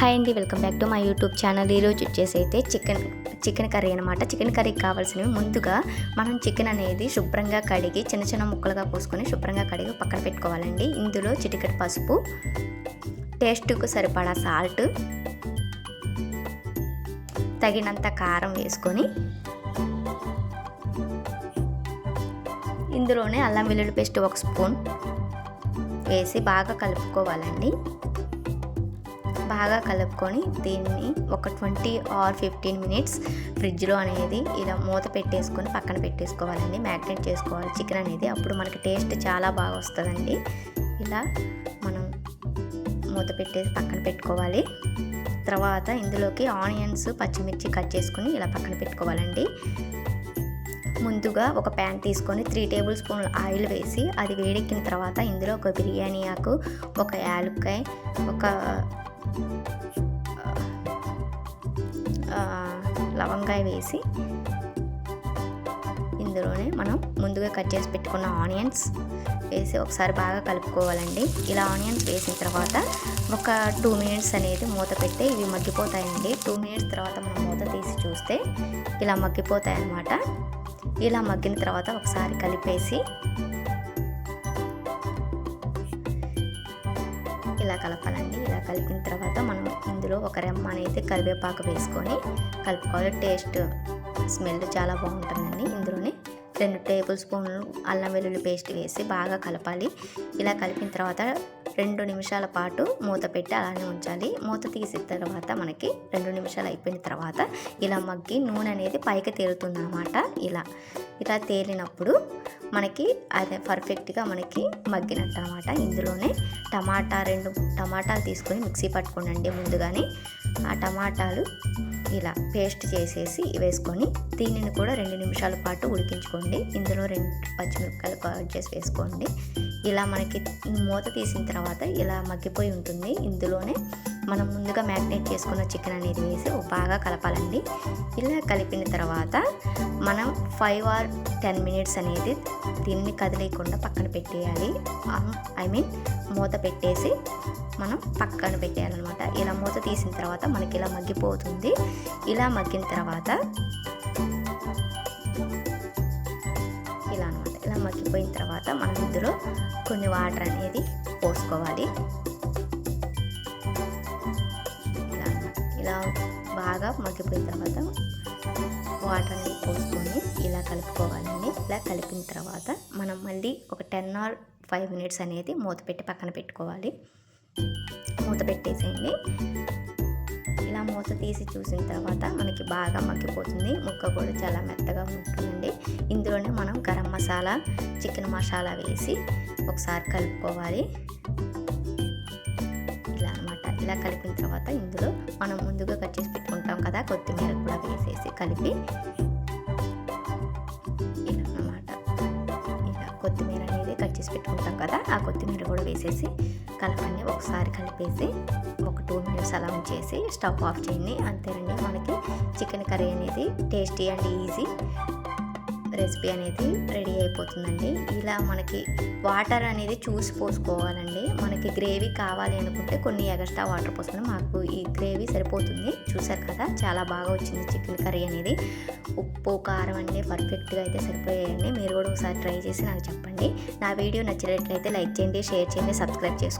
Hi అండి welcome back to my YouTube channel. ఈరోజు వచ్చేసి అయితే చికెన్ చికెన్ కర్రీ అనమాట చికెన్ కర్రీకి కావాల్సినవి ముందుగా మనం చికెన్ అనేది శుభ్రంగా కడిగి చిన్న చిన్న ముక్కలుగా పోసుకొని శుభ్రంగా కడిగి పక్కన పెట్టుకోవాలండి. ఇందులో చిటికెట్ పసుపు టేస్ట్కు సరిపడా సాల్ట్ తగినంత కారం వేసుకొని ఇందులోనే అల్లం వెల్లుల్లి పేస్ట్ ఒక స్పూన్ వేసి బాగా కలుపుకోవాలండి. బాగా కలుపుకొని దీన్ని ఒక ట్వంటీ ఆర్ ఫిఫ్టీన్ మినిట్స్ ఫ్రిడ్జ్లో అనేది ఇలా మూత పెట్టేసుకొని పక్కన పెట్టేసుకోవాలండి. మ్యాగ్నేట్ చేసుకోవాలి. చికెన్ అనేది అప్పుడు మనకి టేస్ట్ చాలా బాగా వస్తుందండి. ఇలా మనం మూత పెట్టేసి పక్కన పెట్టుకోవాలి. తర్వాత ఇందులోకి ఆనియన్స్ పచ్చిమిర్చి కట్ చేసుకొని ఇలా పక్కన పెట్టుకోవాలండి. ముందుగా ఒక ప్యాన్ తీసుకొని త్రీ టేబుల్ స్పూన్ల ఆయిల్ వేసి అది వేడెక్కిన తర్వాత ఇందులో ఒక బిర్యానీ ఆకు ఒక యాలక్కాయ ఒక లవంగాయ వేసి ఇందులోనే మనం ముందుగా కట్ చేసి పెట్టుకున్న ఆనియన్స్ వేసి ఒకసారి బాగా కలుపుకోవాలండి. ఇలా ఆనియన్స్ వేసిన తర్వాత ఒక టూ మినిట్స్ అనేది మూత పెట్టి ఇవి మగ్గిపోతాయండి. టూ మినిట్స్ తర్వాత మనం మూత తీసి చూస్తే ఇలా మగ్గిపోతాయి అన్నమాట ఇలా మగ్గిన తర్వాత ఒకసారి కలిపేసి ఇలా కలపాలండి. ఇలా కలిపిన ఇందులో ఒక రెమ్మ అనేది కరివేపాకు వేసుకొని కలుపుకోవాలి. టేస్ట్ స్మెల్ చాలా బాగుంటుందండి ఇందులోనే. రెండు టేబుల్ స్పూన్లు అల్లం వెల్లుల్లి పేస్ట్ వేసి బాగా కలపాలి. ఇలా కలిపిన తర్వాత రెండు నిమిషాల పాటు మూత పెట్టి అలానే ఉంచాలి. మూత తీసిన తర్వాత మనకి రెండు నిమిషాలు అయిపోయిన తర్వాత ఇలా మగ్గి నూనె అనేది పైకి తేలుతుందనమాట ఇలా ఇలా తేలినప్పుడు మనకి అదే పర్ఫెక్ట్గా మనకి మగ్గినట్టు అనమాట ఇందులోనే టమాటా రెండు టమాటాలు తీసుకొని మిక్సీ పట్టుకోండి ముందుగానే. ఆ టమాటాలు ఇలా పేస్ట్ చేసేసి వేసుకొని దీనిని కూడా రెండు నిమిషాల పాటు ఉడికించుకోండి. ఇందులో రెండు పచ్చిమిరపకాయలు కట్ చేసి వేసుకోండి. ఇలా మనకి మూత తీసిన తర్వాత ఇలా మగ్గిపోయి ఉంటుంది. ఇందులోనే మనం ముందుగా మ్యాగ్నేట్ చేసుకున్న చికెన్ అనేది వేసి బాగా కలపాలండి. ఇలా కలిపిన తర్వాత మనం ఫైవ్ ఆర్ టెన్ మినిట్స్ అనేది దీన్ని కదిలేయకుండా పక్కన పెట్టేయాలి. ఐ మీన్ మూత పెట్టేసి మనం పక్కన పెట్టేయాలన్నమాట. ఇలా మూత తీసిన తర్వాత మనకి ఇలా మగ్గిపోతుంది. ఇలా మగ్గిన తర్వాత ఇలా అనమాట ఇలా మగ్గిపోయిన తర్వాత మనం ఇందులో కొన్ని వాటర్ అనేది పోసుకోవాలి. ఇలా బాగా మగ్గిపోయిన తర్వాత వాటర్ అనేది పోసుకొని ఇలా కలుపుకోవాలండి. ఇలా కలిపిన తర్వాత మనం మళ్ళీ ఒక టెన్ ఆర్ ఫైవ్ మినిట్స్ అనేది మూత పెట్టి పక్కన పెట్టుకోవాలి. మూత పెట్టేసేయండి. ఇలా మూత తీసి చూసిన తర్వాత మనకి బాగా మగ్గిపోతుంది. ముక్క కూడా చాలా మెత్తగా ఉంటుందండి. ఇందులోనే మనం గరం మసాలా చికెన్ మసాలా వేసి ఒకసారి కలుపుకోవాలి. ఇలా కలిపిన తర్వాత ఇందులో మనం ముందుగా కట్ చేసి పెట్టుకుంటాం కదా కొత్తిమీర కూడా వేసేసి కలిపి. ఇలా అన్నమాట ఇలా కొత్తిమీర అనేది కట్ చేసి పెట్టుకుంటాం కదా ఆ కొత్తిమీర కూడా వేసేసి కలపండి. ఒకసారి కలిపేసి ఒక టూ మినిట్స్ అలా ఉంచేసి స్టవ్ ఆఫ్ చేయండి. అంతేనండి మనకి చికెన్ కర్రీ అనేది టేస్టీ అండ్ ఈజీ. రెసిపీ అనేది రెడీ అయిపోతుందండి. ఇలా మనకి వాటర్ అనేది చూసి పోసుకోవాలండి. మనకి గ్రేవీ కావాలి అనుకుంటే కొన్ని ఎగస్ట్రా వాటర్ పోసుకుని మాకు ఈ గ్రేవీ సరిపోతుంది. చూసారు కదా చాలా బాగా వచ్చింది చికెన్ కర్రీ అనేది. ఉప్పు కారం అండి పర్ఫెక్ట్గా అయితే సరిపోయాయండి. మీరు కూడా ఒకసారి ట్రై చేసి నాకు చెప్పండి. నా వీడియో నచ్చినట్లయితే లైక్ చేయండి షేర్ చేయండి సబ్స్క్రైబ్ చేసుకోండి.